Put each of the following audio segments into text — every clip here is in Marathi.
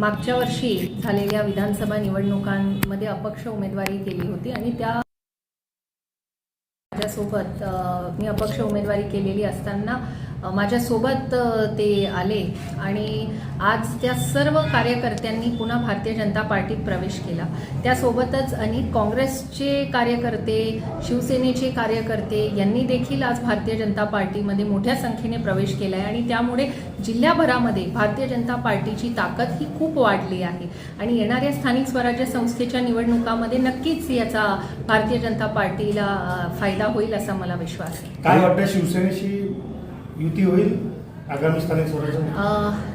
मागच्या वर्षी झालेल्या विधानसभा निवडणुकांमध्ये अपक्ष उमेदवारी केली होती आणि त्या माझ्यासोबत मी अपक्ष उमेदवारी केलेली असताना माझ्यासोबत ते आले आणि आज त्या सर्व कार्यकर्त्यांनी पुन्हा भारतीय जनता पार्टीत प्रवेश केला. त्यासोबतच अनेक काँग्रेसचे कार्यकर्ते शिवसेनेचे कार्यकर्ते यांनी देखील आज भारतीय जनता पार्टीमध्ये मोठ्या संख्येने प्रवेश केला आहे आणि त्यामुळे जिल्ह्याभरामध्ये भारतीय जनता पार्टीची ताकद ही खूप वाढली आहे. आणि येणाऱ्या स्थानिक स्वराज्य संस्थेच्या निवडणुकामध्ये नक्कीच याचा भारतीय जनता पार्टीला फायदा होईल असा मला विश्वास आहे. काय वाटतं शिवसेनेशी युती होईल आगामी स्थानिक स्वराज्य?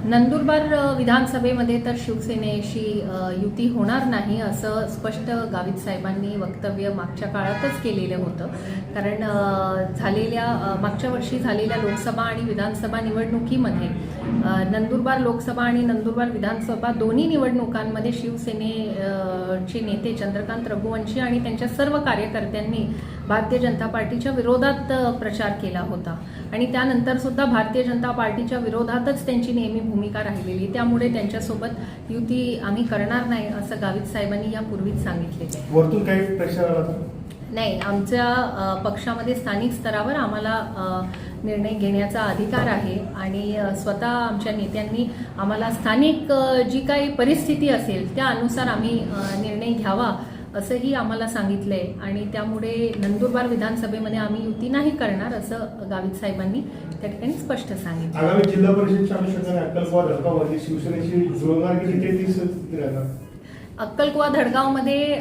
नंदुरबार विधानसभेमध्ये तर शिवसेनेशी युती होणार नाही असं स्पष्ट गावित साहेबांनी वक्तव्य मागच्या काळातच केलेलं होतं. कारण झालेल्या मागच्या वर्षी झालेल्या लोकसभा आणि विधानसभा निवडणुकीमध्ये नंदुरबार लोकसभा आणि नंदुरबार विधानसभा दोन्ही निवडणुकांमध्ये शिवसेने चे नेते चंद्रकांत रघुवंशी आणि त्यांच्या सर्व कार्यकर्त्यांनी भारतीय जनता पार्टीच्या विरोधात प्रचार केला होता. आणि त्यानंतर सुद्धा भारतीय जनता पार्टी पार्टीच्या विरोधातच त्यांची नेहमी भूमिका राहिलेली. त्यामुळे त्यांच्यासोबत युती आम्ही करणार नाही असं गावित साहेबांनी यापूर्वीच सांगितलेलं आहे. वरतून काही प्रेशर आला तर? नाही आमच्या पक्षामध्ये स्थानिक स्तरावर आम्हाला निर्णय घेण्याचा अधिकार आहे आणि स्वतः आमच्या नेत्यांनी आम्हाला स्थानिक जी काही परिस्थिती असेल त्या अनुसार आम्ही निर्णय घ्यावा असंही आम्हाला सांगितलंय. आणि त्यामुळे नंदुरबार विधानसभेमध्ये आम्ही युती नाही करणार असं गावित साहेबांनी त्या ठिकाणी स्पष्ट सांगितलं. आगामी जिल्हा परिषदच्या अनुषंगाने शिवसेनेशी की ते अक्कलकुवा धडगावमध्ये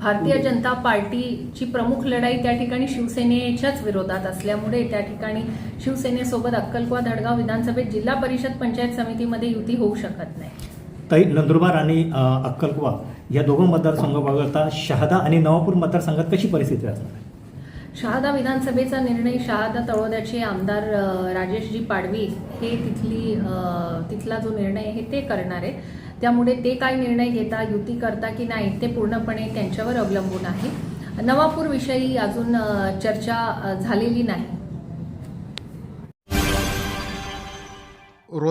भारतीय जनता पार्टीची प्रमुख लढाई त्या ठिकाणी शिवसेनेच्याच विरोधात असल्यामुळे त्या ठिकाणी शिवसेनेसोबत अक्कलकुवा धडगाव विधानसभेत जिल्हा परिषद पंचायत समितीमध्ये युती होऊ शकत नाही. ताई नंदुरबार आणि अक्कलकुवा या दोघं मतदारसंघ वगळता शहादा आणि नवापूर मतदारसंघात कशी परिस्थिती असणार? आहे? शहादा विधानसभेचा निर्णय शहादा तळोद्याचे आमदार राजेशजी पाडवी हे तिथली तिथला जो निर्णय आहे ते करणार आहे त्यामुळे ते काय निर्णय घेता युती करता की नाही ते पूर्णपणे त्यांच्यावर अवलंबून आहे. नवापूरविषयी अजून चर्चा झालेली नाही.